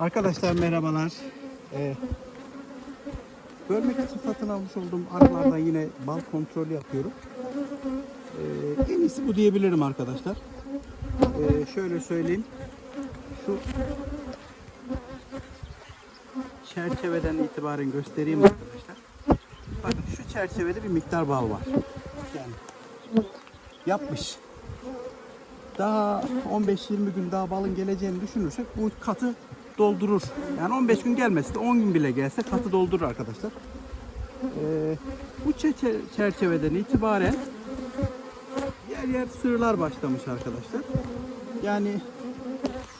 Arkadaşlar merhabalar. Ee, görmek için satın almış olduğum arılardan yine bal kontrolü yapıyorum. Ee, en iyisi bu diyebilirim arkadaşlar. Ee, şöyle söyleyeyim. Şu çerçeveden itibaren göstereyim arkadaşlar. Bakın şu çerçevede bir miktar bal var. Yani yapmış. Daha 15-20 gün daha balın geleceğini düşünürsek bu katı doldurur. Yani 15 gün gelmesi de 10 gün bile gelse katı doldurur arkadaşlar. Ee, bu çe- çerçeveden itibaren yer yer sığırlar başlamış arkadaşlar. Yani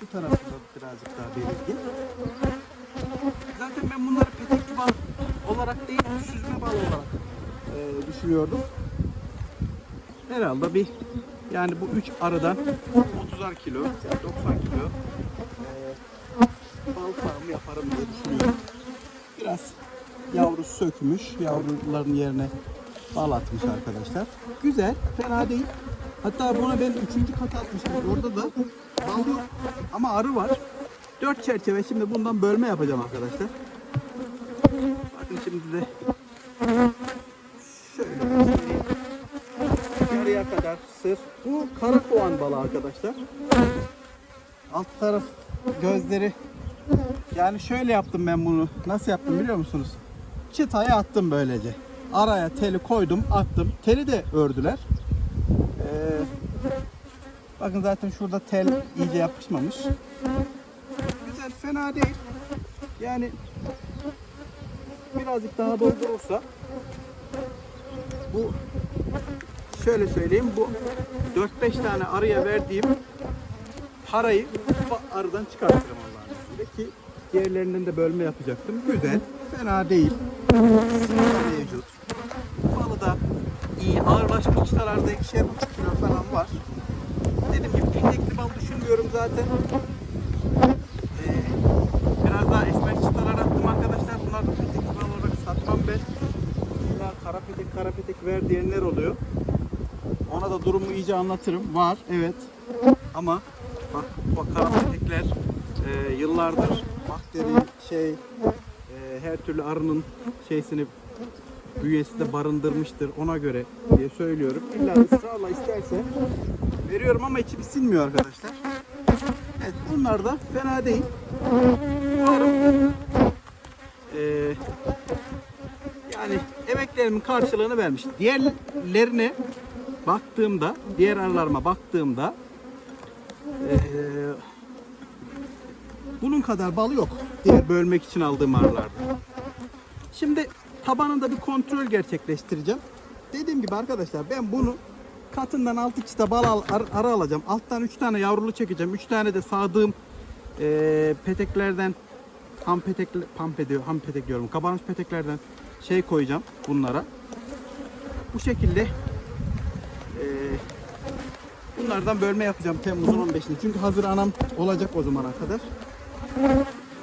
şu tarafında birazcık daha belirgin. Zaten ben bunları petekli bal olarak değil, süzme bal olarak e, düşünüyordum. Herhalde bir yani bu 3 arıdan 30'ar kilo, yani 90 kilo yaparım diye düşünüyorum. Biraz yavru sökmüş, yavruların yerine bal atmış arkadaşlar. Güzel, fena değil. Hatta buna ben üçüncü kat atmıştım. Orada da bal yok ama arı var. Dört çerçeve şimdi bundan bölme yapacağım arkadaşlar. Bakın şimdi de şöyle. Yarıya kadar sır. Bu kara koğan balı arkadaşlar. Alt taraf gözleri. Yani şöyle yaptım ben bunu. Nasıl yaptım biliyor musunuz? Çıtaya attım böylece. Araya teli koydum, attım. Teli de ördüler. Ee, bakın zaten şurada tel iyice yapışmamış. Güzel, fena değil. Yani birazcık daha doldurursa bu şöyle söyleyeyim bu 4-5 tane arıya verdiğim parayı arıdan çıkartırım Allah'ın izniyle ki diğerlerinden de bölme yapacaktım. Güzel, fena değil. Mevcut. Balı da iyi. Ağırlaşmış çıtalarda ikişer buçuk kilo falan var. Dediğim gibi petekli bal düşünmüyorum zaten. Ee, biraz daha esmer çıtalar attım arkadaşlar. Bunlar da petekli bal olarak satmam ben. Petek ver diyenler oluyor. Ona da durumu iyice anlatırım. Var evet. Ama bak bu kara petekler e, yıllardır bakteri şey e, her türlü arının şeysini bünyesinde barındırmıştır ona göre diye söylüyorum. İlla ısrarla isterse veriyorum ama içi sinmiyor arkadaşlar. Evet bunlar da fena değil. Umarım e, yani emeklerimin karşılığını vermiş. Diğerlerine baktığımda, diğer arılarıma baktığımda eee, bunun kadar bal yok. Diğer bölmek için aldığım arılarda. Şimdi tabanında bir kontrol gerçekleştireceğim. Dediğim gibi arkadaşlar ben bunu katından 6 çıta bal al, ar, arı alacağım. Alttan 3 tane yavrulu çekeceğim. 3 tane de sağdığım eee, peteklerden ham petek pampe diyor, ham petek diyorum. Kabarmış peteklerden şey koyacağım bunlara. Bu şekilde eee, bunlardan bölme yapacağım Temmuz'un 15'inde. Çünkü hazır anam olacak o zamana kadar.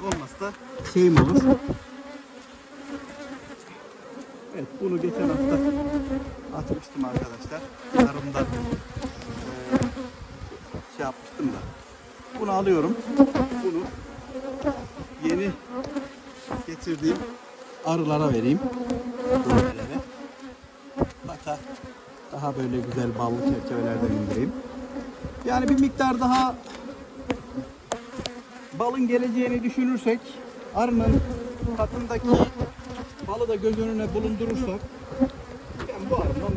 Olmazsa şeyim olur. Evet bunu geçen hafta atmıştım arkadaşlar. Yarımdan eee, şey yapmıştım da. Bunu alıyorum. Bunu yeni getirdiğim arılara vereyim. Bölmelere. Hatta daha böyle güzel ballı çerçevelerden indireyim. Yani bir miktar daha balın geleceğini düşünürsek arının katındaki balı da göz önüne bulundurursak ben bu arkadaşlar.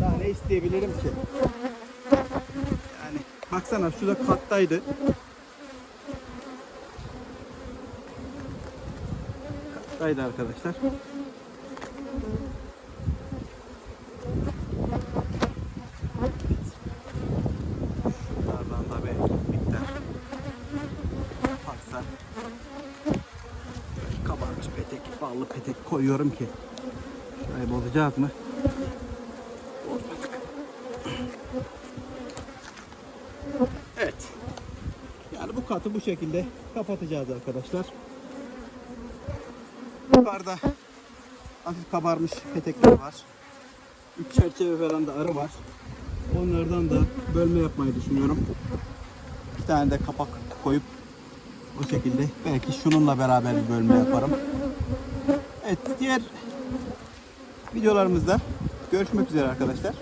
Daha ne isteyebilirim ki? Yani baksana şu da kattaydı. Kattaydı arkadaşlar. Şunlardan da bir miktar varsa böyle kabarmış petek, koyuyorum ki şöyle bozacağız mı? Evet. Yani bu katı bu şekilde kapatacağız arkadaşlar. Yukarıda hafif kabarmış petekler var. Üç çerçeve falan da arı var. Onlardan da bölme yapmayı düşünüyorum. Bir tane de kapak koyup bu şekilde belki şununla beraber bir bölme yaparım. Evet diğer videolarımızda görüşmek üzere arkadaşlar.